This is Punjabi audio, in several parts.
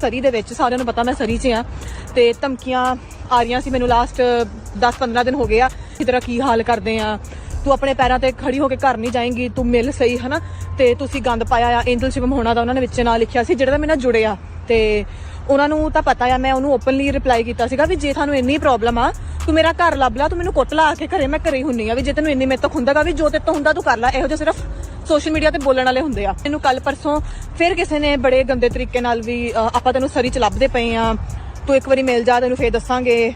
ਸਰੀ ਦੇ ਵਿੱਚ ਸਾਰਿਆਂ ਨੂੰ ਪਤਾ ਮੈਂ ਸਰੀ 'ਚ ਆ ਤੇ ਧਮਕੀਆਂ ਆ ਰਹੀਆਂ ਸੀ ਮੈਨੂੰ ਲਾਸਟ 10-15 ਦਿਨ ਹੋ ਗਏ ਆ। ਕਿ ਤੇਰਾ ਕੀ ਹਾਲ ਕਰਦੇ ਆ? ਤੂੰ ਆਪਣੇ ਪੈਰਾਂ ਤੇ ਖੜੀ ਹੋ ਕੇ ਘਰ ਨਹੀਂ ਜਾਏਂਗੀ, ਤੂੰ ਮਿਲ ਸਹੀ, ਹਨਾ? ਤੇ ਤੁਸੀਂ ਗੰਦ ਪਾਇਆ ਆ ਐਂਜਲ ਸ਼ਿਵਮ ਹੋਣਾ ਦਾ ਉਹਨਾਂ ਨੇ ਵਿੱਚ ਨਾਂ ਲਿਖਿਆ ਸੀ, ਜਿਹੜਾ ਤਾਂ ਮੇਰੇ ਨਾਲ ਜੁੜਿਆ ਤੇ ਉਹਨਾਂ ਨੂੰ ਤਾਂ ਪਤਾ ਆ, ਮੈਂ ਉਹਨੂੰ ਓਪਨਲੀ ਰਿਪਲਾਈ ਕੀਤਾ ਸੀਗਾ ਵੀ ਜੇ ਤੁਹਾਨੂੰ ਇੰਨੀ ਪ੍ਰੋਬਲਮ ਆ, ਤੂੰ ਮੇਰਾ ਘਰ ਲੱਭ ਲਾ, ਤੂੰ ਮੈਨੂੰ ਕੁੱਟ ਲਾ ਆ ਕੇ ਘਰੇ, ਮੈਂ ਘਰੇ ਹੀ ਹੁੰਨੀ ਆ, ਵੀ ਜੇ ਤੈਨੂੰ ਇੰਨੀ ਮੇਰੇ ਤੋਂ ਹੁੰਦਾਗਾ ਵੀ ਜੋ ਤੇਰੇ ਤੋਂ ਹੁੰਦਾ ਤੂੰ ਕਰ ਲੈ। ਇਹੋ ਜਿਹਾ ਸਿਰਫ ਸੋਸ਼ਲ ਮੀਡੀਆ ਤੇ ਬੋਲਣ ਵਾਲੇ ਹੁੰਦੇ ਆ। ਮੈਨੂੰ ਕੱਲ ਪਰਸੋਂ ਫਿਰ ਕਿਸੇ ਨੇ ਬੜੇ ਗੰਦੇ ਤਰੀਕੇ ਨਾਲ ਵੀ ਆਪਾਂ ਤੈਨੂੰ ਸਰੀ ਚ ਲੱਭਦੇ ਪਏ ਆ। ਤੂੰ ਇੱਕ ਵਾਰੀ ਮਿਲ ਜਾ, ਤੈਨੂੰ ਫੇਰ ਦੱਸਾਂਗੇ।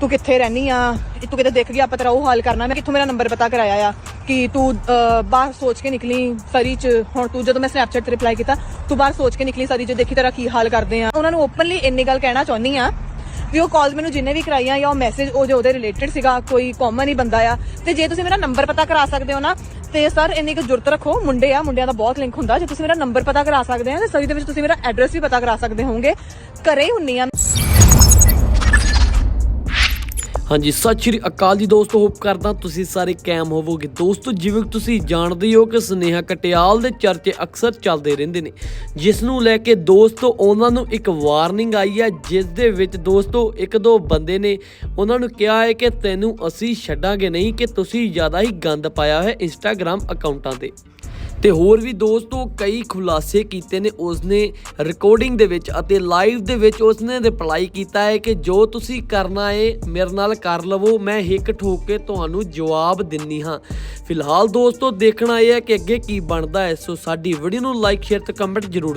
ਤੂੰ ਕਿੱਥੇ ਰਹਿਨੀ ਆ? ਤੂੰ ਕਿਤੇ ਦੇਖ ਗਿਆ ਆਪਾਂ ਤੇਰਾ ਉਹ ਹਾਲ ਕਰਨਾ। ਮੈਂ ਕਿੱਥੋਂ ਮੇਰਾ ਨੰਬਰ ਪਤਾ ਕਰਾਇਆ ਆ ਕਿ ਤੂੰ ਬਾਹਰ ਸੋਚ ਕੇ ਨਿਕਲੀ ਸਰੀ ਚ। ਹੁਣ ਤੂੰ ਜਦੋਂ ਮੈਂ ਸਨੈਪਚੈਟ ਤੇ ਰਿਪਲਾਈ ਕੀਤਾ, ਤੂੰ ਬਾਹਰ ਸੋਚ ਕੇ ਨਿਕਲੀ ਸਰੀ ਚ, ਦੇਖੀ ਤੇਰਾ ਕੀ ਹਾਲ ਕਰਦੇ ਆ। ਉਹਨਾਂ ਨੂੰ ਓਪਨਲੀ ਇੰਨੀ ਗੱਲ ਕਹਿਣਾ ਚਾਹੁੰਦੀ ਆ ਵੀ ਉਹ ਕਾਲ ਮੈਨੂੰ ਜਿੰਨੇ ਵੀ ਕਰਾਈਆਂ ਜਾਂ ਉਹ ਮੈਸੇਜ ਉਹ ਜੋ ਉਹਦੇ ਰਿਲੇਟਡ ਸੀਗਾ, ਕੋਈ ਕਾਮਨ ਹੀ ਬੰਦਾ ਆ। ਤੇ ਜੇ ਤੁਸੀਂ ਮੇਰਾ ਨੰਬਰ ਪਤਾ ਕਰਾ ਸਕਦੇ ਹੋ ਨਾ ਤੇ ਸਰ, ਇੰਨੀ ਕੁ ਜੁਰਤ ਰੱਖੋ। ਮੁੰਡੇ ਆ, ਮੁੰਡਿਆਂ ਦਾ ਬਹੁਤ ਲਿੰਕ ਹੁੰਦਾ। ਜੇ ਤੁਸੀਂ ਮੇਰਾ ਨੰਬਰ ਪਤਾ ਕਰਾ ਸਕਦੇ ਆ, ਤੇ ਸਰੀ ਦੇ ਵਿੱਚ ਤੁਸੀਂ ਮੇਰਾ ਐਡਰੈਸ ਵੀ ਪਤਾ ਕਰਾ ਸਕਦੇ ਹੋਵੋਗੇ। ਘਰੇ ਹੀ ਹੁੰਨੀ ਆ ਹਾਂਜੀ, ਸਤਿ ਸ਼੍ਰੀ ਅਕਾਲ ਜੀ ਦੋਸਤੋ, ਹੋਪ ਕਰਦਾ ਤੁਸੀਂ ਸਾਰੇ ਕੈਮ ਹੋਵੋਗੇ। ਦੋਸਤੋ, ਜਿਵੇਂ ਤੁਸੀਂ ਜਾਣਦੇ ਹੋ ਕਿ ਸੁਨੇਹਾ ਕਟਿਆਲ ਦੇ ਚਰਚੇ ਅਕਸਰ ਚੱਲਦੇ ਰਹਿੰਦੇ ਨੇ। ਜਿਸ ਨੂੰ ਲੈ ਕੇ ਦੋਸਤੋ, ਉਹਨਾਂ ਨੂੰ ਇੱਕ ਵਾਰਨਿੰਗ ਆਈ ਹੈ, ਜਿਸ ਦੇ ਵਿੱਚ ਦੋਸਤੋ, ਇੱਕ ਦੋ ਬੰਦੇ ਨੇ ਉਹਨਾਂ ਨੂੰ ਕਿਹਾ ਹੈ ਕਿ ਤੈਨੂੰ ਅਸੀਂ ਛੱਡਾਂਗੇ ਨਹੀਂ, ਕਿ ਤੁਸੀਂ ਜ਼ਿਆਦਾ ਹੀ ਗੰਦ ਪਾਇਆ ਹੈ ਇੰਸਟਾਗ੍ਰam ਅਕਾਊਂਟਾਂ ਤੇ। ਤੇ ਹੋਰ ਵੀ ਦੋਸਤੋ ਕਈ ਖੁਲਾਸੇ ਕੀਤੇ ਨੇ ਉਸਨੇ ਰਿਕਾਰਡਿੰਗ ਦੇ ਵਿੱਚ ਅਤੇ ਲਾਈਵ ਦੇ ਵਿੱਚ ਉਸਨੇ ਰਿਪਲਾਈ ਕੀਤਾ ਹੈ ਕਿ ਜੋ ਤੁਸੀਂ ਕਰਨਾ ਹੈ ਮੇਰੇ ਨਾਲ ਕਰ ਲਵੋ, ਮੈਂ ਹਿੱਕ ਠੋਕ ਕੇ ਤੁਹਾਨੂੰ ਜਵਾਬ ਦਿੰਨੀ ਹਾਂ। ਫਿਲਹਾਲ ਦੋਸਤੋ ਦੇਖਣਾ ਇਹ ਹੈ ਕਿ ਅੱਗੇ ਕੀ ਬਣਦਾ ਹੈ, ਸੋ ਸਾਡੀ ਵੀਡੀਓ ਨੂੰ ਲਾਈਕ ਸ਼ੇਅਰ ਤੇ ਕਮੈਂਟ ਜ਼ਰੂਰ